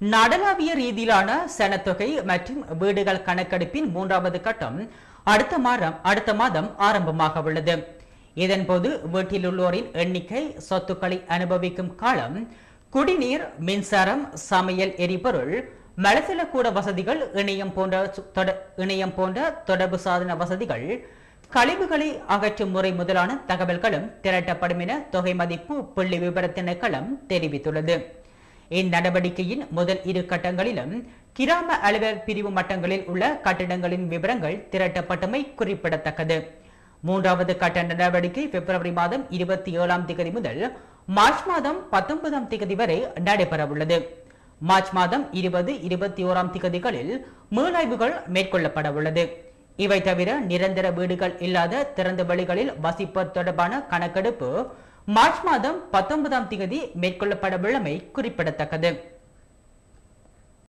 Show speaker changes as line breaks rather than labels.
நடலாவிய ரீதியிலான சனத்தொகை மற்றும் வீடுகள் கணக்கெடுப்பின் மூன்றாவது கட்டம் அடுத்த மாதம் அடுத்த மாதம் ஆரம்பமாக உள்ளது இதன்போது வீட்டில் உள்ளோரின் எண்ணிக்கை சொத்துக்களை அனுபவிக்கும் காலம் குடிநீர் மின்சாரம் சமையல் எரிபொருள் மலசில கூட வசதிகள் இணையம் போன்ற இணையம் போன்ற தொடர்பு சாதன வசதிகள் கழிவுகளை அகற்றும் முறை முதலான தகவல்களும் திரட்டப்படும் என தொகை மதிப்பு புள்ளி விவர திணைக்களம் தெரிவித்துள்ளது. இந்நடவடிக்கையின் முதல் இரு கட்டங்களிலும் கிராம அலுவலர் பிரிவு மட்டங்களில் உள்ள கட்டிடங்களின் விவரங்கள் திரட்டப்பட்டமை குறிப்பிடத்தக்கது. மூன்றாவது கட்ட நடவடிக்கை பிப்ரவரி மாதம் இருபத்தி ஏழாம் தேதி முதல் மார்ச் மாதம் பத்தொன்பதாம் தேதி வரை நடைபெறவுள்ளது. மார்ச் மாதம் இருபது இருபத்தி ஓராம் திகதிகளில் மீளாய்வுகள் மேற்கொள்ளப்பட உள்ளது இவை தவிர நிரந்தர வீடுகள் இல்லாத திறந்த வழிகளில் வசிப்பது தொடர்பான கணக்கெடுப்பு மார்ச் மாதம் பத்தொன்பதாம் தேதி மேற்கொள்ளப்பட உள்ளமை குறிப்பிடத்தக்கது.